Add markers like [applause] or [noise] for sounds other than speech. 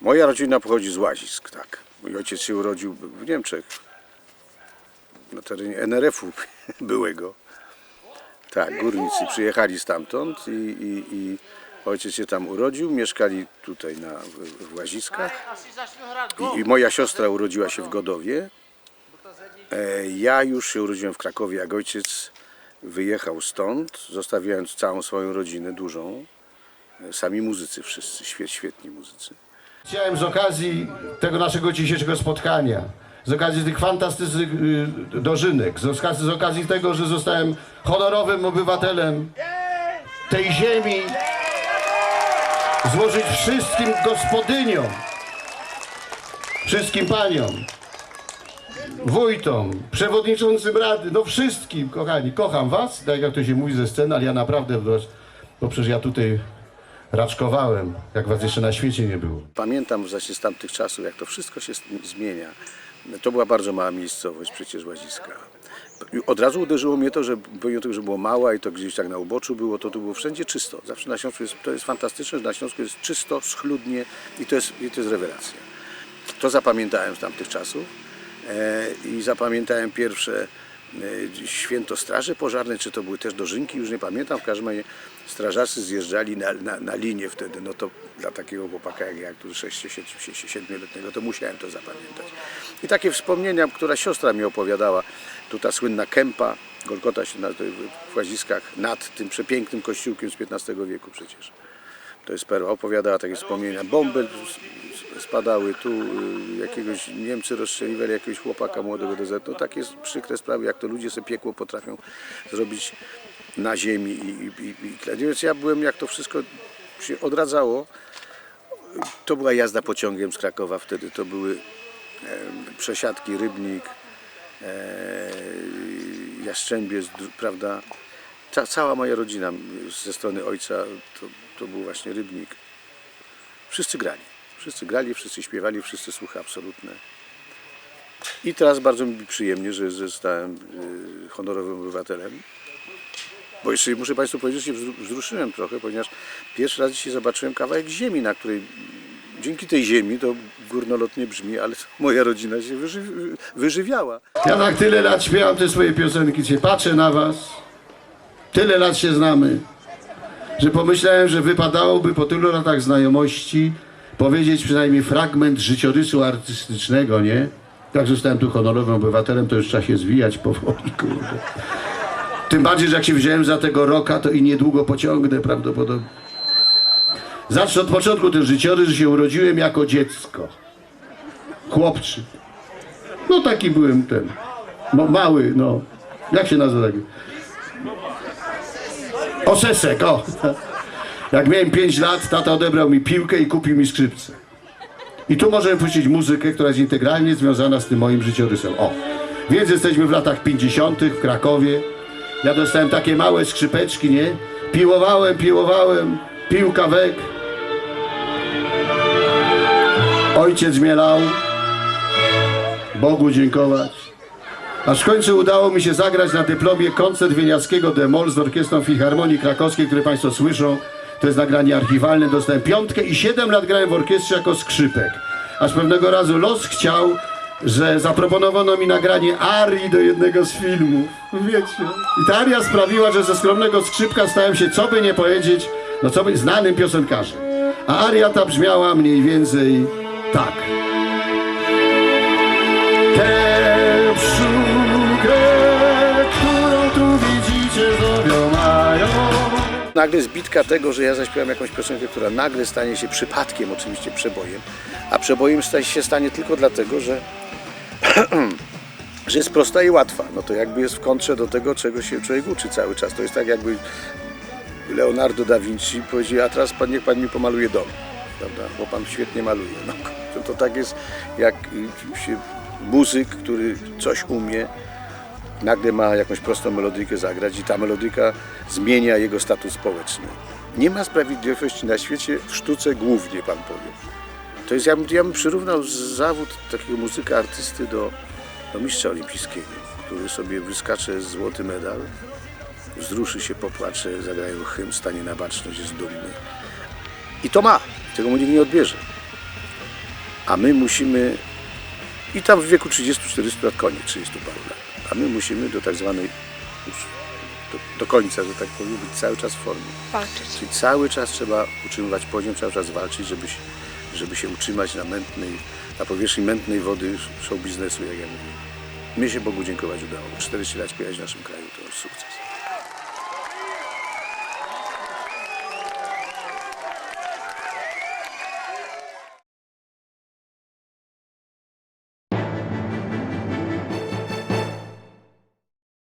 Moja rodzina pochodzi z Łazisk, tak. Mój ojciec się urodził w Niemczech, na terenie NRF-u [laughs] byłego. Tak, górnicy przyjechali stamtąd i, i, i ojciec się tam urodził, mieszkali tutaj na, w, Łaziskach. I, I moja siostra urodziła się w Godowie. E, Ja już się urodziłem w Krakowie, jak ojciec wyjechał stąd, zostawiając całą swoją rodzinę dużą. E, Sami muzycy wszyscy, świe- świetni muzycy. Chciałem z okazji tego naszego dzisiejszego spotkania, z okazji tych fantastycznych y, dożynek, z okazji, z okazji tego, że zostałem honorowym obywatelem tej ziemi, złożyć wszystkim gospodyniom, wszystkim paniom, wójtom, przewodniczącym rady, no wszystkim, kochani, kocham was, tak jak to się mówi ze sceny, ale ja naprawdę bo przecież ja tutaj raczkowałem, jak was jeszcze na świecie nie było. Pamiętam właśnie z tamtych czasów, jak to wszystko się zmienia. To była bardzo mała miejscowość, przecież Łaziska. Od razu uderzyło mnie to, że pomimo tego, że było mała i to gdzieś tak na uboczu było, to tu było wszędzie czysto. Zawsze na Śląsku jest, to jest fantastyczne, że na Śląsku jest czysto, schludnie i to jest, i to jest rewelacja. To zapamiętałem z tamtych czasów e, i zapamiętałem pierwsze święto Straży Pożarnej, czy to były też dożynki, już nie pamiętam, w każdym razie strażacy zjeżdżali na, na, na linię wtedy, no to dla takiego chłopaka jak ja, który 6-7-letniego, to musiałem to zapamiętać. I takie wspomnienia, która siostra mi opowiadała, tu ta słynna kępa, Golgota się nazywa w Łaziskach, nad tym przepięknym kościółkiem z XV wieku przecież. To jest perła. Opowiadała takie wspomnienia. Bomby spadały tu, y, jakiegoś Niemcy rozstrzeliwali jakiegoś chłopaka młodego dezertu. No, takie przykre sprawy, jak to ludzie sobie piekło potrafią zrobić na ziemi. I, i, i, więc ja byłem, jak to wszystko się odradzało, to była jazda pociągiem z Krakowa wtedy. To były przesiadki, Rybnik, e, Jastrzębie, Zdr- prawda? Ca, cała moja rodzina ze strony ojca to, był właśnie Rybnik. Wszyscy grali. Wszyscy grali, wszyscy śpiewali, wszyscy słuchy absolutne. I teraz bardzo mi przyjemnie, że zostałem y, honorowym obywatelem. Bo jeszcze muszę Państwu powiedzieć, że się wzru- wzruszyłem trochę, ponieważ pierwszy raz dzisiaj zobaczyłem kawałek ziemi, na której dzięki tej ziemi, to górnolotnie brzmi, ale [laughs] moja rodzina się wyży, wyżywiała. Ja tak tyle lat śpiewam te swoje piosenki, dzisiaj patrzę na was, tyle lat się znamy, że pomyślałem, że wypadałoby po tylu latach znajomości powiedzieć przynajmniej fragment życiorysu artystycznego, nie? Jak zostałem tu honorowym obywatelem, to już trzeba się zwijać powoli, kurde. Tym bardziej, że jak się wziąłem za tego roka, to i niedługo pociągnę prawdopodobnie. Zacznę od początku ten życiorys, że się urodziłem jako dziecko. Chłopczyk. No taki byłem ten. Mały, no. Jak się nazywa taki? Osesek, o. Jak miałem 5 lat, tata odebrał mi piłkę i kupił mi skrzypce. I tu możemy puścić muzykę, która jest integralnie związana z tym moim życiorysem. O. Więc jesteśmy w latach 50. w Krakowie. Ja dostałem takie małe skrzypeczki, nie? Piłowałem, piłowałem, piłka wek. Ojciec mnie lał. Bogu dziękować. Aż w końcu udało mi się zagrać na dyplomie koncert Wieniawskiego Demol z Orkiestrą Filharmonii Krakowskiej, który Państwo słyszą. To jest nagranie archiwalne. Dostałem piątkę i 7 lat grałem w orkiestrze jako skrzypek. Aż pewnego razu los chciał, że zaproponowano mi nagranie arii do jednego z filmów. Wiecie. I ta aria sprawiła, że ze skromnego skrzypka stałem się, co by nie powiedzieć, no co by, znanym piosenkarzem. A aria ta brzmiała mniej więcej tak. Tę sztukę, którą tu widzicie, zrobią mają. Nagle zbitka tego, że ja zaśpiewam jakąś piosenkę, która nagle stanie się przypadkiem oczywiście przebojem, a przebojem się stanie tylko dlatego, że, [clears throat] że jest prosta i łatwa. No to jakby jest w kontrze do tego, czego się człowiek uczy cały czas. To jest tak jakby Leonardo da Vinci powiedział, a teraz pan, niech pan mi pomaluje dom, prawda? bo pan świetnie maluje. No, to, to tak jest jak się muzyk, który coś umie, nagle ma jakąś prostą melodykę zagrać i ta melodyka zmienia jego status społeczny. Nie ma sprawiedliwości na świecie, w sztuce głównie, pan powie. To jest, ja bym, ja bym przyrównał zawód takiego muzyka artysty do, do mistrza olimpijskiego, który sobie wyskacze złoty medal, wzruszy się, popłacze, zagrają hymn, stanie na baczność, jest dumny. I to ma, tego mu nikt nie odbierze. A my musimy, i tam w wieku 30-40 lat, koniec 30 paru lat, a my musimy do tak zwanej, już do, do końca, że tak powiem, być cały czas w formie. Walczyć. Czyli cały czas trzeba utrzymywać poziom, cały czas walczyć, żeby się, żeby się utrzymać na mętnej, na powierzchni mętnej wody show biznesu, jak ja mówię. Mnie się Bogu dziękować udało. 40 lat śpiewać w naszym kraju to już sukces.